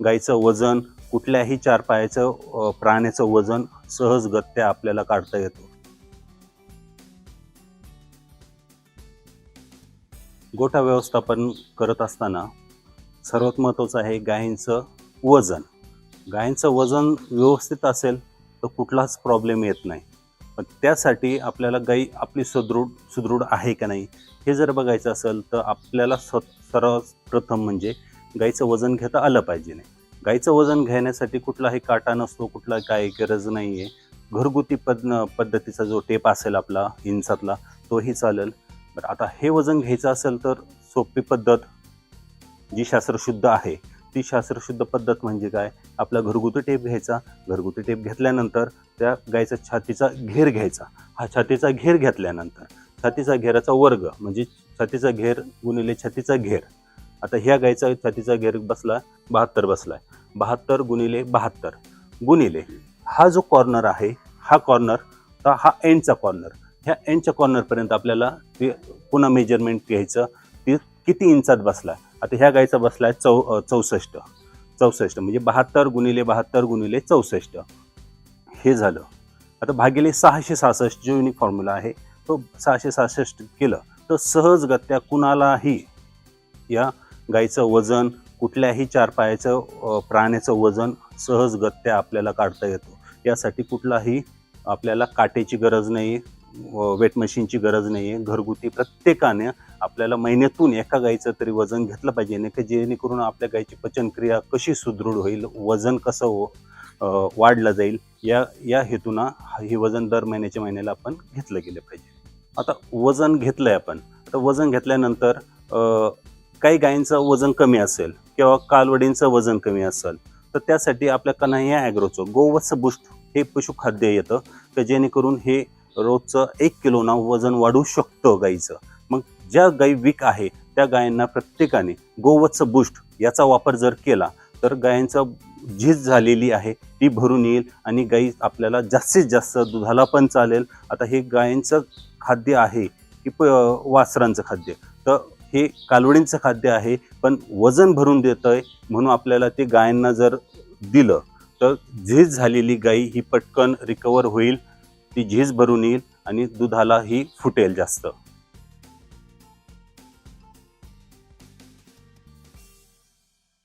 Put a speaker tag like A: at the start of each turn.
A: गाईचं वजन कुठल्याही चार पायाचं प्राण्याचं वजन सहजगत्या आपल्याला काढता येतो. गोठा व्यवस्थापन करत असताना सर्वात महत्त्वाचं आहे गायींचं वजन. गायींचं वजन व्यवस्थित असेल तर कुठलाच प्रॉब्लेम येत नाही. पण त्यासाठी आपल्याला गाई आपली सुदृढ सुदृढ आहे का नाही हे जर बघायचं असेल तर आपल्याला स सर्वप्रथम म्हणजे गाईचं वजन घेता आलं पाहिजे नाही. गाईचं वजन घेण्यासाठी कुठलाही काटा नसतो कुठला काय गरज नाही आहे घरगुती पद पद्धतीचा जो टेप असेल आपला इंचातला तोही चालेल. बरं आता हे वजन घ्यायचं असेल तर सोपी पद्धत जी शास्त्रशुद्ध आहे ती शास्त्रशुद्ध पद्धत म्हणजे काय? आपला घरगुती टेप घ्यायचा. घरगुती टेप घेतल्यानंतर त्या गायचा छातीचा घेर घ्यायचा. हा छातीचा घेर घेतल्यानंतर छातीचा घेराचा वर्ग म्हणजे छातीचा घेर गुणिले छातीचा घेर. आता ह्या गायचा छातीचा घेर बसला बहात्तर बसलाय. बहात्तर गुणिले बहात्तर. गुणिले हा जो कॉर्नर आहे हा कॉर्नर तर हा एंडचा कॉर्नर ह्या एंडच्या कॉर्नरपर्यंत आपल्याला ते पुन्हा मेजरमेंट घ्यायचं. ते किती इंचात बसला आता ह्या गायचा बसलाय चौ चौसष्ट. चौसष्ट म्हणजे बहात्तर गुणिले बहात्तर गुणिले चौसष्ट. हे झालं. आता भागिले सहाशे सहासष्ट जो युनिक फॉर्म्युला आहे तो सहाशे सहासष्ट केलं तर सहजगत्या कुणालाही या गाईचं वजन कुठल्याही चार पायाचं प्राण्याचं वजन सहजगत्या आपल्याला काढता येतो. यासाठी कुठलाही आपल्याला काटेची गरज नाही वेट मशीनची गरज नाही आहे. घरगुती प्रत्येकाने आपल्याला महिन्यातून एका गाईचं तरी वजन घेतलं पाहिजे नाही की जेणेकरून आपल्या गाईची पचनक्रिया कशी सुदृढ होईल वजन कसं हो वाढलं जाईल या या हेतूनं हे वजन दर महिन्याच्या महिन्याला आपण घेतलं गेलं पाहिजे. आता वजन घेतलं आहे आपण. आता वजन घेतल्यानंतर काही गायींचं वजन कमी असेल किंवा कालवडींचं वजन कमी असेल तर त्यासाठी आपल्या कन्हैया ॲग्रोचं गोवत्स बुस्ट हे पशुखाद्य येतं तर जेणेकरून हे रोजचं एक किलोना वजन वाढू शकतं गाईचं मग ज्या गाई वीक आहे त्या गायींना प्रत्येकाने गोवत्स बुस्ट याचा वापर जर केला तर गायींचं झीज झालेली आहे ती भरून येईल आणि गाई आपल्याला जास्तीत जास्त दुधाला पण चालेल. आता हे गायींचं खाद्य आहे की प वासरांचं खाद्य तर हे कालवडींचं खाद्य आहे पण वजन भरून देतं आहे म्हणून आपल्याला ते गायांना जर दिलं तर झीज झालेली गाई ही पटकन रिकवर होईल ती झीज भरून येईल आणि दुधाला ही फुटेल जास्त.